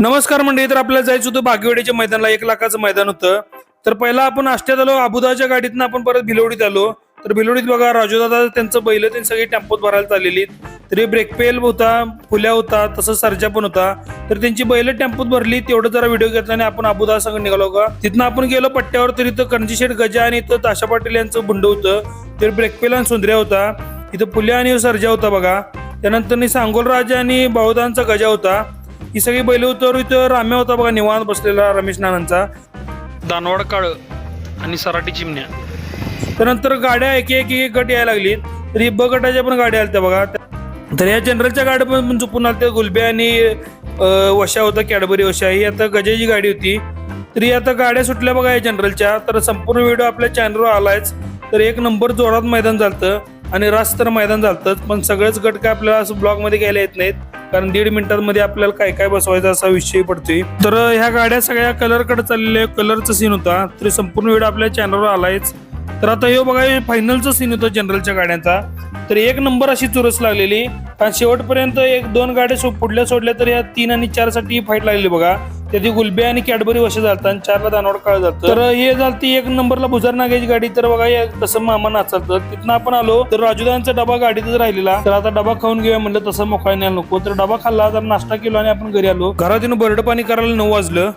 नमस्कार मंडळी तर आपल्याला जायचं होतं बागेवाडीच्या मैदानाला. एक लाखाचं मैदान होतं. तर पहिला आपण आष्ट्यात आलो अबुदाच्या गाडीतनं आपण परत भिलवडीत आलो. तर भिलवडीत बघा राजूदादा त्यांचं बैल त्यांनी सगळी टेम्पोत भरायला चाललेली. तरी ब्रेक पेल होता फुल्या होता तसंच सरजा पण होता. तर त्यांची बैल टेम्पोत भरली तेवढं जरा व्हिडिओ घेतला आणि आपण अबुदा संग निघालो का तिथनं आपण गेलो पट्ट्यावर तर इथं कणजीशेठ गजा आणि इथं ताशा पाटील यांचं बुंड होतं. तर ब्रेक पेल आणि सुंदर्या होता. इथं फुल्या आणि सरजा होता बघा. त्यानंतर सांगोल राजा आणि बाहुदांचा गजा होता. ही सगळी बैल होतं इथं राम्या होता बघा निवांत बसलेला रमेश नानांचा. दानवाड काळ आणि सराटी चिमण्या. त्यानंतर गाड्या एक एक एक गट यायला लागली. तर ही ब गटाच्या पण गाड्या आल्या बघा. तर या जनरलच्या गाड्या पण चुकून आल्या गुलब्या आणि वशा होता कॅडबरी वशा. ही आता गजाची गाडी होती. तर आता गाड्या सुटल्या बघा या जनरलच्या. तर संपूर्ण व्हिडिओ आपल्या चॅनलवर आलायच. तर एक नंबर जोरात मैदान झालतं आणि रास्त तर मैदान झालतं पण सगळेच गट काय आपल्याला असं ब्लॉगमध्ये घ्यायला येत नाहीत. कारण दीड मिनिटांमध्ये आपल्याला काय काय बसवायचा असा विषय पडतोय. तर ह्या गाड्या सगळ्या कलरकडे चाललेल्या कलरचा सीन होता. तरी संपूर्ण वेळ आपल्या चॅनलवर आलायच. तर आता हे बघा फायनलचा सीन होता जनरलच्या गाड्यांचा. तर एक नंबर अशी चुरस लागलेली. कारण शेवटपर्यंत एक दोन गाड्या सो पुढल्या सोडल्या तर या तीन आणि चारसाठी फाईट लागलेली बघा. त्याची गुलबे आणि कॅडबरी वशे जातात आणि चारला दानवड काळ जातं तर हे झालती एक नंबरला भुजार नागायची गाडी. तर बघा हे मामा नाचालतं. तिथनं आपण आलो तर राजूदांचा डबा गाडीतच राहिलेला. तर आता डबा खाऊन घेऊया म्हणलं तसं मोकळा न्यायला नको. तर डबा खाल्ला तर नाश्ता केला आणि आपण घरी आलो. घरातून येऊन बरड पाणी करायला नऊ वाजलं.